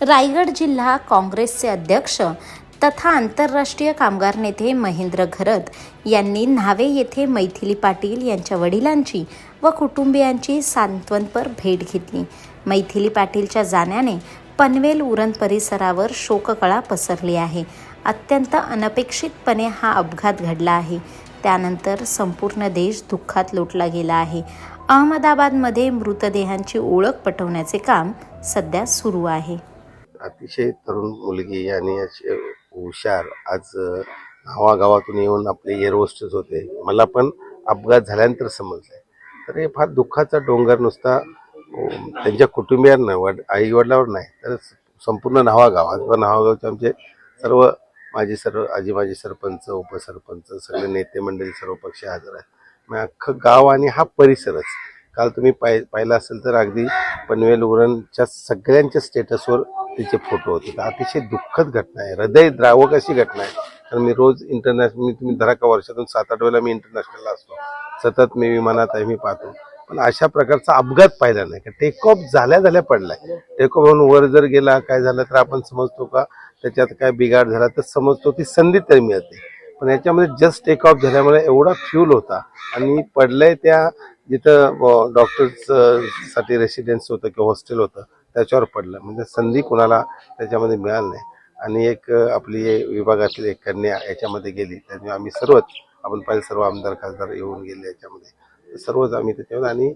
रायगड जिल्हा काँग्रेसचे अध्यक्ष तथा आंतरराष्ट्रीय कामगार नेते महेंद्र घरत यांनी न्हावे येथे मैथिली पाटील यांच्या वडिलांची व कुटुंबियांची सांत्वनपर भेट घेतली. मैथिली पाटीलच्या जाण्याने पनवेल उरण परिसरावर शोककळा पसरली आहे. अत्यंत अनपेक्षितपणे हा अपघात घडला आहे. त्यानंतर संपूर्ण देश दुःखात लोटला गेला आहे. अहमदाबादमध्ये मृतदेहांची ओळख पटवण्याचे काम सध्या सुरू आहे. अतिशय तरुण मुलगी आणि अशी हुशार. आज गावागावातून येऊन आपले एअरहोस्टेस होते. मला पण अपघात झाल्यानंतर समजलं आहे तर हे फार दुःखाचा डोंगर नुसता त्यांच्या कुटुंबियांना वड आईवडिलावर नाही तर संपूर्ण नावागाव आज नावागावचे आमचे सर्व माझे सर्व आजी माजी सरपंच उपसरपंच सगळे नेते मंडळी सर्व पक्ष हजर आहेत. मग अख्खं गाव आणि हा परिसरच काल तुम्ही पाय पाहिलं असेल तर अगदी पनवेल उरणच्या सगळ्यांच्या स्टेटसवर तिचे फोटो होते. तर अतिशय दुःखद घटना आहे. हृदय द्रावक अशी घटना आहे. कारण मी रोज इंटरनॅशनल मी तुम्ही धरा का वर्षातून सात आठ वेळेला मी इंटरनॅशनलला असतो. सतत मी विमानात आहे मी पाहतो. पण अशा प्रकारचा अपघात पाहिला नाही. का टेक ऑफ झाल्या झाल्या पडलाय. टेक ऑफ होऊन वर जर गेला काय झालं तर आपण समजतो का त्याच्यात काय बिघाड झाला तर समजतो ती संधी तरी मिळते. पण याच्यामध्ये जस्ट टेक ऑफ झाल्यामुळे एवढा फ्यूल होता. आणि पडलंय त्या जिथं डॉक्टर्ससाठी रेसिडेन्स होतं किंवा हॉस्टेल होतं त्याच्यावर पडलं. म्हणजे संधी कुणाला त्याच्यामध्ये मिळाली नाही. आणि एक आपली विभागातील विभागातली एक कन्या याच्यामध्ये गेली. त्यामुळे आम्ही सर्वच आपण पाहिजे सर्व आमदार खासदार येऊन गेले याच्यामध्ये. सर्वच आम्ही त्याच्यामध्ये आणि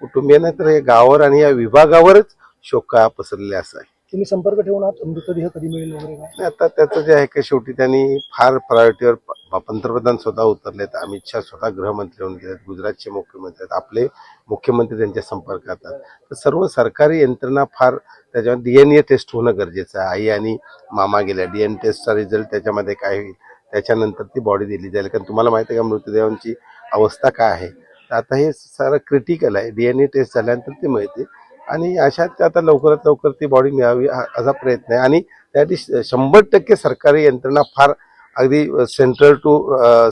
कुटुंबियांना तर हे गावावर आणि या विभागावरच शोका पसरलेला असा आहे. तुम्ही संपर्क ठेवून आहात? मृतदेह कधी मिळेल वगैरे काय? आता त्याचं जे आहे की शेवटी त्यांनी फार प्रायोरिटीवर प- पंतप्रधान स्वतः उतरलेत अमित शहा स्वतः गृहमंत्री होऊन गेलेत गुजरातचे मुख्यमंत्री आहेत आपले मुख्यमंत्री त्यांच्या संपर्कात आहेत. तर सर्व सरकारी यंत्रणा फार त्याच्यावर डीएनए टेस्ट होणं गरजेचं आहे. आई आणि मामा गेल्या डीएनए टेस्टचा रिझल्ट त्याच्यामध्ये काय होईल त्याच्यानंतर ती बॉडी दिली जाईल. कारण तुम्हाला माहिती आहे का मृतदेहांची अवस्था काय आहे? तर आता हे सारं क्रिटिकल आहे. डीएनए टेस्ट झाल्यानंतर ती मिळते. आणि अशात आता लवकरात लवकर ती बॉडी मिळावी हा- असा प्रयत्न आहे. आणि त्यासाठी शंभर टक्के सरकारी यंत्रणा फार अगदी सेंट्रल टू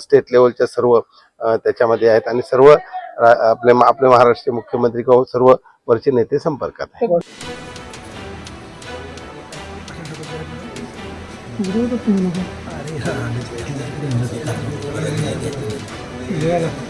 स्टेट लेवलच्या सर्व त्याच्यामध्ये आहेत. आणि सर्व आपले आपले महाराष्ट्र मुख्यमंत्री किंवा सर्व वरचे नेते संपर्कात आहेत. अरे हा